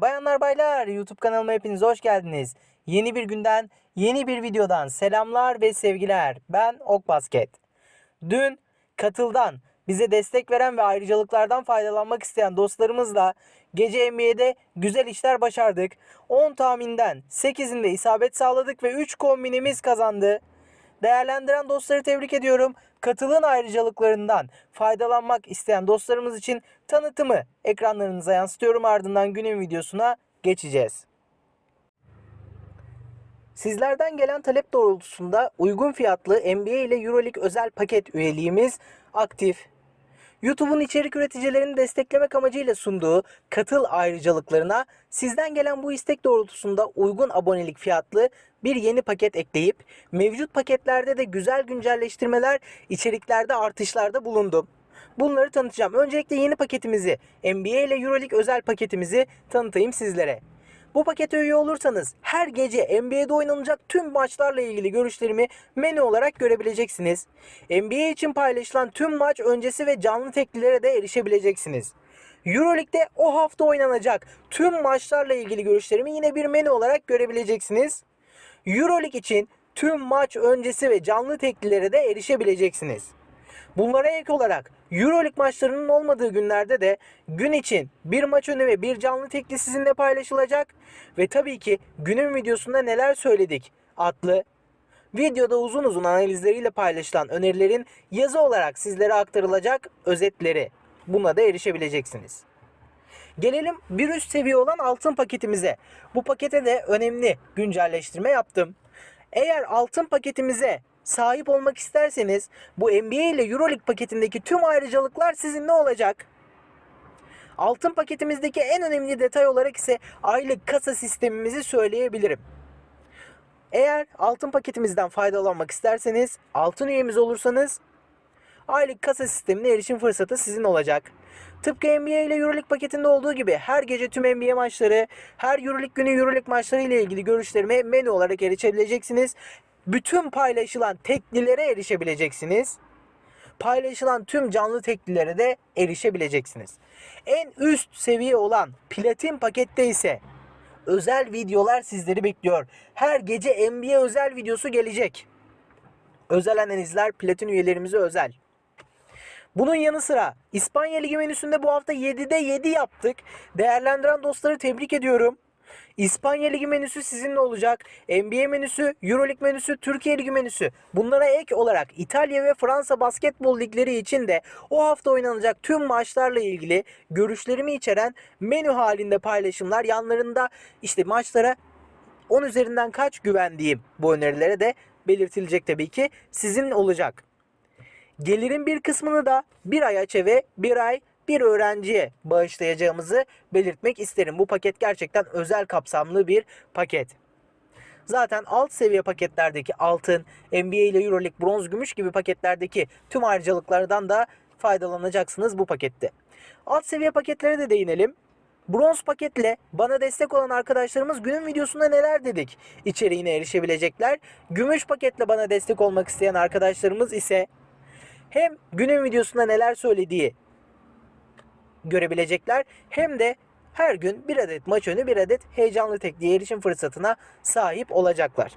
Bayanlar baylar YouTube kanalıma hepiniz hoş geldiniz. Yeni bir günden, yeni bir videodan selamlar ve sevgiler. Ben Ok Basket. Dün katıldan bize destek veren ve ayrıcalıklardan faydalanmak isteyen dostlarımızla gece NBA'de güzel işler başardık. 10 tahminden 8'inde isabet sağladık ve 3 kombinimiz kazandı. Değerlendiren dostları tebrik ediyorum. Katılın ayrıcalıklarından faydalanmak isteyen dostlarımız için tanıtımı ekranlarınıza yansıtıyorum. Ardından günün videosuna geçeceğiz. Sizlerden gelen talep doğrultusunda uygun fiyatlı NBA ile Euroleague özel paket üyeliğimiz aktif. YouTube'un içerik üreticilerini desteklemek amacıyla sunduğu katıl ayrıcalıklarına sizden gelen bu istek doğrultusunda uygun abonelik fiyatlı bir yeni paket ekleyip mevcut paketlerde de güzel güncelleştirmeler, içeriklerde artışlarda bulundum. Bunları tanıtacağım. Öncelikle yeni paketimizi, NBA ile Euroleague özel paketimizi tanıtayım sizlere. Bu pakete üye olursanız her gece NBA'de oynanacak tüm maçlarla ilgili görüşlerimi menü olarak görebileceksiniz. NBA için paylaşılan tüm maç öncesi ve canlı teklilere de erişebileceksiniz. Euroleague'de o hafta oynanacak tüm maçlarla ilgili görüşlerimi yine bir menü olarak görebileceksiniz. Euroleague için tüm maç öncesi ve canlı teklilere de erişebileceksiniz. Bunlara ek olarak Euroleague maçlarının olmadığı günlerde de gün için bir maç önü ve bir canlı tekli sizinle paylaşılacak ve tabii ki günün videosunda neler söyledik adlı videoda uzun uzun analizleriyle paylaşılan önerilerin yazı olarak sizlere aktarılacak özetleri. Buna da erişebileceksiniz. Gelelim bir üst seviye olan altın paketimize. Bu pakete de önemli güncelleştirme yaptım. Eğer altın paketimize sahip olmak isterseniz bu NBA ile Euroleague paketindeki tüm ayrıcalıklar sizinle olacak. Altın paketimizdeki en önemli detay olarak ise aylık kasa sistemimizi söyleyebilirim. Eğer altın paketimizden faydalanmak isterseniz, altın üyemiz olursanız aylık kasa sistemine erişim fırsatı sizin olacak. Tıpkı NBA ile Euroleague paketinde olduğu gibi her gece tüm NBA maçları, her Euroleague günü Euroleague maçları ile ilgili görüşlerime menü olarak erişebileceksiniz. Bütün paylaşılan teklilere erişebileceksiniz. Paylaşılan tüm canlı teklilere de erişebileceksiniz. En üst seviye olan platin pakette ise özel videolar sizleri bekliyor. Her gece NBA özel videosu gelecek. Özel analizler platin üyelerimize özel. Bunun yanı sıra İspanya Ligi menüsünde bu hafta 7'de 7 yaptık. Değerlendiren dostları tebrik ediyorum. İspanya Ligi menüsü sizinle olacak. NBA menüsü, Euroleague menüsü, Türkiye Ligi menüsü. Bunlara ek olarak İtalya ve Fransa basketbol ligleri için de o hafta oynanacak tüm maçlarla ilgili görüşlerimi içeren menü halinde paylaşımlar yanlarında işte maçlara 10 üzerinden kaç güvendiğim bu önerilere de belirtilecek tabii ki sizin olacak. Gelirin bir kısmını da bir ay açe ve bir ay bir öğrenciye bağışlayacağımızı belirtmek isterim. Bu paket gerçekten özel kapsamlı bir paket. Zaten alt seviye paketlerdeki altın, NBA ile Euroleague bronz, gümüş gibi paketlerdeki tüm ayrıcalıklardan da faydalanacaksınız bu pakette. Alt seviye paketlere de değinelim. Bronz paketle bana destek olan arkadaşlarımız günün videosunda neler dedik içeriğine erişebilecekler. Gümüş paketle bana destek olmak isteyen arkadaşlarımız ise hem günün videosunda neler söylediği görebilecekler hem de her gün bir adet maç önü bir adet heyecanlı tekliğe erişim fırsatına sahip olacaklar.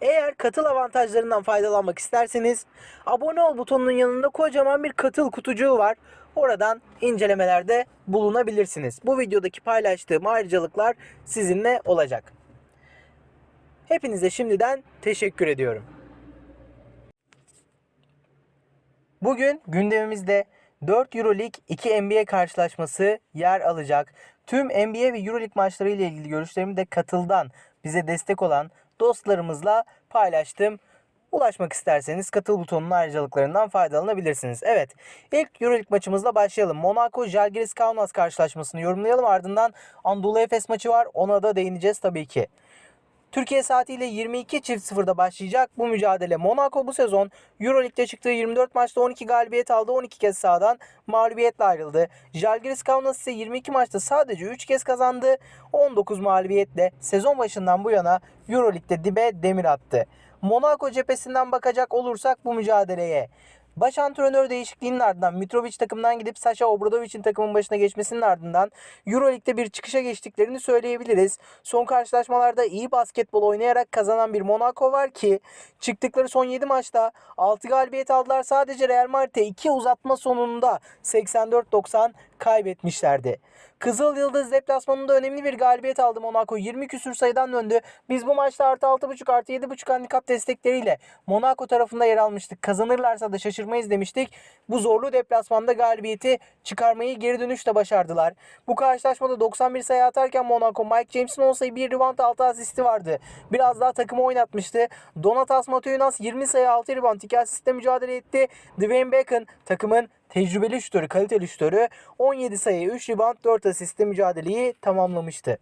Eğer katıl avantajlarından faydalanmak isterseniz abone ol butonunun yanında kocaman bir katıl kutucuğu var. Oradan incelemelerde bulunabilirsiniz. Bu videodaki paylaştığım ayrıcalıklar sizinle olacak. Hepinize şimdiden teşekkür ediyorum. Bugün gündemimizde 4 Euroleague 2 NBA karşılaşması yer alacak. Tüm NBA ve Euroleague maçları ile ilgili görüşlerimi de katıldan bize destek olan dostlarımızla paylaştım. Ulaşmak isterseniz katıl butonunun ayrıcalıklarından faydalanabilirsiniz. Evet ilk Euroleague maçımızla başlayalım. Monaco Žalgiris Kaunas karşılaşmasını yorumlayalım. Ardından Anadolu Efes maçı var. Ona da değineceğiz tabii ki. Türkiye saatiyle 22.00'da başlayacak bu mücadele. Monaco bu sezon Euroleague'de çıktığı 24 maçta 12 galibiyet aldı. 12 kez sahadan mağlubiyetle ayrıldı. Žalgiris Kaunas ise 22 maçta sadece 3 kez kazandı. 19 mağlubiyetle sezon başından bu yana Euroleague'de dibe demir attı. Monaco cephesinden bakacak olursak bu mücadeleye Baş antrenör değişikliğinin ardından Mitrovic takımdan gidip Sasha Obradovic'in takımın başına geçmesinin ardından Euroleague'de bir çıkışa geçtiklerini söyleyebiliriz. Son karşılaşmalarda iyi basketbol oynayarak kazanan bir Monaco var ki çıktıkları son 7 maçta 6 galibiyet aldılar. Sadece Real Madrid'e 2 uzatma sonunda 84-90 kaybetmişlerdi. Kızıl Yıldız deplasmanında önemli bir galibiyet aldı Monaco. 20 küsür sayıdan döndü. Biz bu maçta artı 6.5 artı 7.5 handikap destekleriyle Monaco tarafında yer almıştık. Kazanırlarsa da şaşırmayız demiştik. Bu zorlu deplasmanda galibiyeti çıkarmayı geri dönüşle başardılar. Bu karşılaşmada 91 sayı atarken Monaco Mike James'in 10 sayı 1 rebound 6 asisti vardı. Biraz daha takımı oynatmıştı. Donatas Matuinas 20 sayı 6 rebound 2 asistle mücadele etti. Dwayne Bacon takımın tecrübeli şutörü, kaliteli şutörü 17 sayı 3 rebound 4 asistle mücadeleyi tamamlamıştı.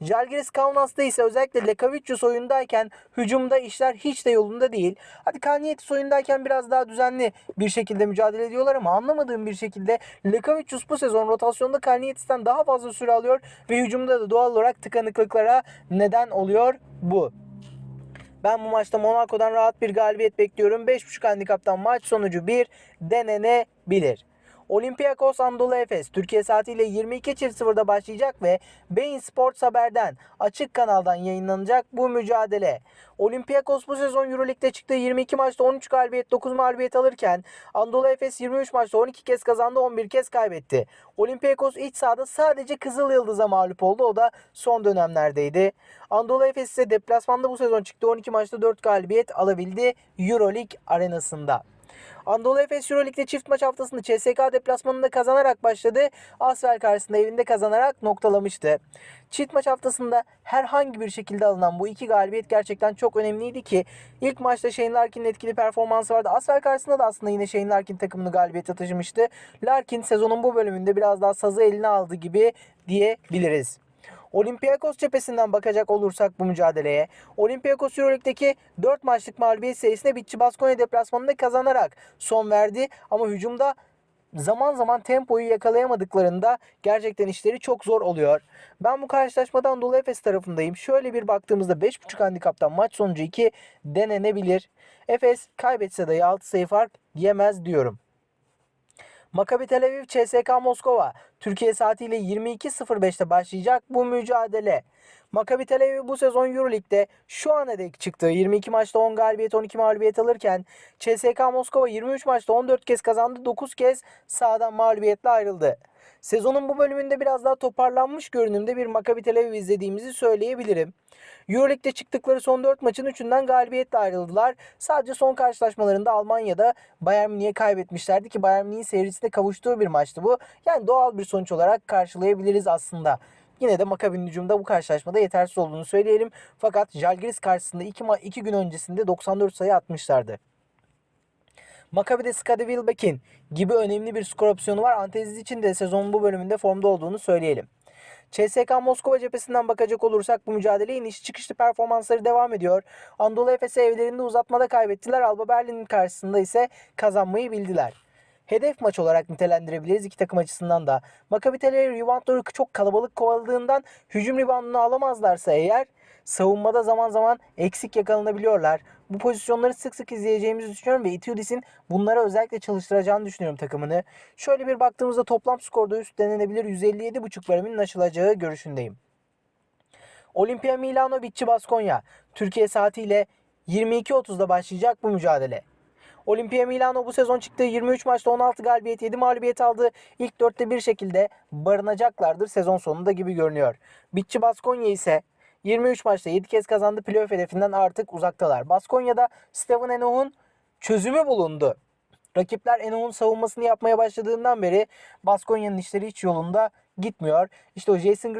Jalgiris Kaunas'ta ise özellikle Lekavicius oyundayken hücumda işler hiç de yolunda değil. Hadi Kalnietis oyundayken biraz daha düzenli bir şekilde mücadele ediyorlar ama anlamadığım bir şekilde Lekavicius bu sezon rotasyonda Kalnietis'ten daha fazla süre alıyor ve hücumda da doğal olarak tıkanıklıklara neden oluyor bu. Ben bu maçta Monaco'dan rahat bir galibiyet bekliyorum. 5.5 handikaptan maç sonucu 1 denenebilir. Olympiakos Anadolu Efes Türkiye saatiyle 22.00'da başlayacak ve Bein Sports Haber'den açık kanaldan yayınlanacak bu mücadele. Olympiakos bu sezon Euroleague'de çıktığı 22 maçta 13 galibiyet 9 mağlubiyet alırken Anadolu Efes 23 maçta 12 kez kazandı 11 kez kaybetti. Olympiakos iç sahada sadece Kızıl Yıldız'a mağlup oldu o da son dönemlerdeydi. Anadolu Efes ise deplasmanda bu sezon çıktı 12 maçta 4 galibiyet alabildi Euroleague arenasında. Anadolu Efes Euroleague'de çift maç haftasını CSK deplasmanında kazanarak başladı. Asvel karşısında evinde kazanarak noktalamıştı. Çift maç haftasında herhangi bir şekilde alınan bu iki galibiyet gerçekten çok önemliydi ki ilk maçta Shane Larkin'in etkili performansı vardı. Asvel karşısında da aslında yine Shane Larkin takımını galibiyete taşımıştı. Larkin sezonun bu bölümünde biraz daha sazı eline aldı gibi diyebiliriz. Olympiakos cephesinden bakacak olursak bu mücadeleye Olympiakos Euroleague'deki 4 maçlık mağlubiyet serisinde Bitçi Baskonya deplasmanında kazanarak son verdi ama hücumda zaman zaman tempoyu yakalayamadıklarında gerçekten işleri çok zor oluyor. Ben bu karşılaşmadan Anadolu Efes tarafındayım. Şöyle bir baktığımızda 5.5 handikaptan maç sonucu 2 denenebilir. Efes kaybetse dahi 6 sayı fark yemez diyorum. Maccabi Tel Aviv CSK Moskova Türkiye saatiyle 22.05'te başlayacak bu mücadele. Maccabi Tel Aviv bu sezon Euroleague'de şu ana dek çıktığı 22 maçta 10 galibiyet 12 mağlubiyet alırken CSK Moskova 23 maçta 14 kez kazandı 9 kez sahadan mağlubiyetle ayrıldı. Sezonun bu bölümünde biraz daha toparlanmış görünümde bir Maccabi Tel Aviv izlediğimizi söyleyebilirim. Euroleague'de çıktıkları son 4 maçın 3'ünden galibiyetle ayrıldılar. Sadece son karşılaşmalarında Almanya'da Bayern Münih'e kaybetmişlerdi ki Bayern Münih'in seyircisine kavuştuğu bir maçtı bu. Yani doğal bir sonuç olarak karşılayabiliriz aslında. Yine de Maccabi'nin hücumda bu karşılaşmada yetersiz olduğunu söyleyelim. Fakat Jalgiris karşısında 2 iki, iki gün öncesinde 94 sayı atmışlardı. Maccabi'de Skadi Wilbekin gibi önemli bir skor opsiyonu var. Anteziz için de sezonun bu bölümünde formda olduğunu söyleyelim. CSK Moskova cephesinden bakacak olursak bu mücadele iniş çıkışlı performansları devam ediyor. Anadolu Efes'i evlerinde uzatmada kaybettiler. Alba Berlin'in karşısında ise kazanmayı bildiler. Hedef maç olarak nitelendirebiliriz iki takım açısından da. Maccabi Tel Aviv çok kalabalık kovaladığından hücum reboundunu alamazlarsa eğer savunmada zaman zaman eksik yakalanabiliyorlar. Bu pozisyonları sık sık izleyeceğimizi düşünüyorum ve Itiudis'in bunlara özellikle çalıştıracağını düşünüyorum takımını. Şöyle bir baktığımızda toplam skorda üst denenebilir 157.5 bölümünün aşılacağı görüşündeyim. Olimpia Milano Bitçi Baskonya Türkiye saatiyle 22.30'da başlayacak bu mücadele. Olimpia Milano bu sezon çıktığı 23 maçta 16 galibiyet 7 mağlubiyet aldı. İlk dörtte bir şekilde barınacaklardır sezon sonunda gibi görünüyor. Bitçi Baskonya ise 23 maçta 7 kez kazandı. Playoff hedefinden artık uzaktalar. Baskonya'da Steven Enoh'un çözümü bulundu. Rakipler Enoh'un savunmasını yapmaya başladığından beri Baskonya'nın işleri hiç yolunda gitmiyor. İşte o Jason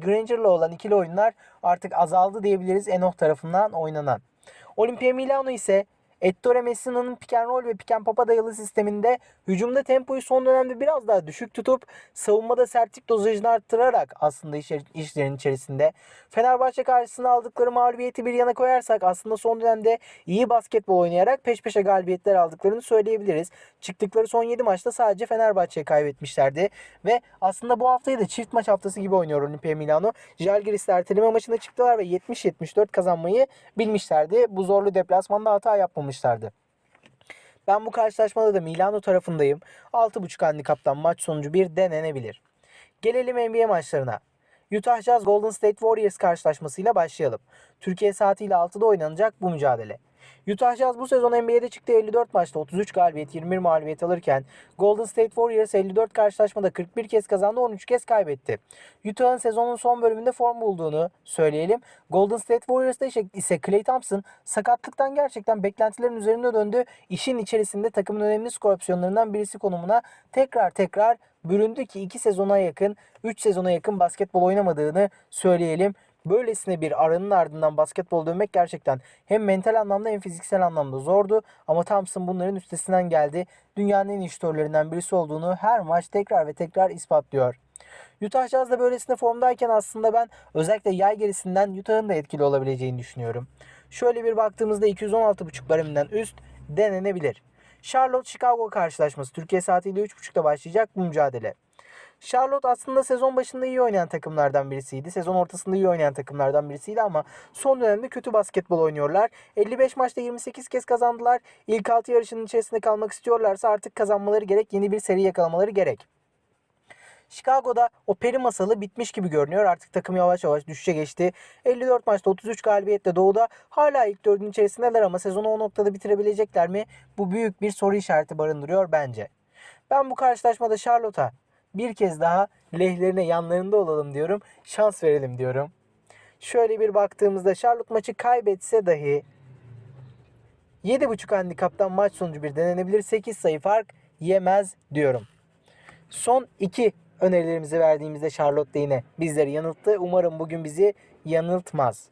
Granger'la olan ikili oyunlar artık azaldı diyebiliriz Enoh tarafından oynanan. Olimpia Milano ise Ettore Messina'nın pick and roll ve pick and pop'a dayalı sisteminde hücumda tempoyu son dönemde biraz daha düşük tutup savunmada sertlik dozajını arttırarak aslında iş, işlerin içerisinde. Fenerbahçe karşısında aldıkları mağlubiyeti bir yana koyarsak aslında son dönemde iyi basketbol oynayarak peş peşe galibiyetler aldıklarını söyleyebiliriz. Çıktıkları son 7 maçta sadece Fenerbahçe'ye kaybetmişlerdi ve aslında bu haftayı da çift maç haftası gibi oynuyor Olimpia Milano. Jalgiris'le erteleme maçına çıktılar ve 70-74 kazanmayı bilmişlerdi. Bu zorlu deplasmanda hata yapmamışlardı. Ben bu karşılaşmada da Milano tarafındayım. 6.5 handikaptan maç sonucu bir denenebilir. Gelelim NBA maçlarına. Utah Jazz Golden State Warriors karşılaşmasıyla başlayalım. Türkiye saatiyle 6'da oynanacak bu mücadele. Utah Jazz bu sezon NBA'de çıktığı 54 maçta 33 galibiyet 21 mağlubiyet alırken Golden State Warriors 54 karşılaşmada 41 kez kazandı 13 kez kaybetti. Utah'ın sezonun son bölümünde form bulduğunu söyleyelim. Golden State Warriors'ta ise- Klay Thompson sakatlıktan gerçekten beklentilerin üzerinde döndü. İşin içerisinde takımın önemli skor opsiyonlarından birisi konumuna tekrar tekrar büründü ki 2 sezona yakın 3 sezona yakın basketbol oynamadığını söyleyelim. Böylesine bir aranın ardından basketbol dönmek gerçekten hem mental anlamda hem fiziksel anlamda zordu. Ama Thompson bunların üstesinden geldi. Dünyanın en iyi şutörlerinden birisi olduğunu her maç tekrar ve tekrar ispatlıyor. Utah Jazz da böylesine formdayken aslında ben özellikle yay gerisinden Utah'ın da etkili olabileceğini düşünüyorum. Şöyle bir baktığımızda 216.5 bareminden üst denenebilir. Charlotte Chicago karşılaşması Türkiye saatiyle 3.30'da başlayacak bu mücadele. Charlotte aslında sezon başında iyi oynayan takımlardan birisiydi. Sezon ortasında iyi oynayan takımlardan birisiydi ama son dönemde kötü basketbol oynuyorlar. 55 maçta 28 kez kazandılar. İlk 6 yarışının içerisinde kalmak istiyorlarsa artık kazanmaları gerek. Yeni bir seri yakalamaları gerek. Chicago'da o peri masalı bitmiş gibi görünüyor. Artık takım yavaş yavaş düşüşe geçti. 54 maçta 33 galibiyetle Doğu'da hala ilk dördün içerisindeler ama sezonu o noktada bitirebilecekler mi? Bu büyük bir soru işareti barındırıyor bence. Ben bu karşılaşmada Charlotte'a bir kez daha lehlerine yanlarında olalım diyorum. Şans verelim diyorum. Şöyle bir baktığımızda Charlotte maçı kaybetse dahi 7.5 handikaptan maç sonucu bir denenebilir. 8 sayı fark yemez diyorum. Son iki önerilerimizi verdiğimizde Charlotte yine bizleri yanılttı. Umarım bugün bizi yanıltmaz.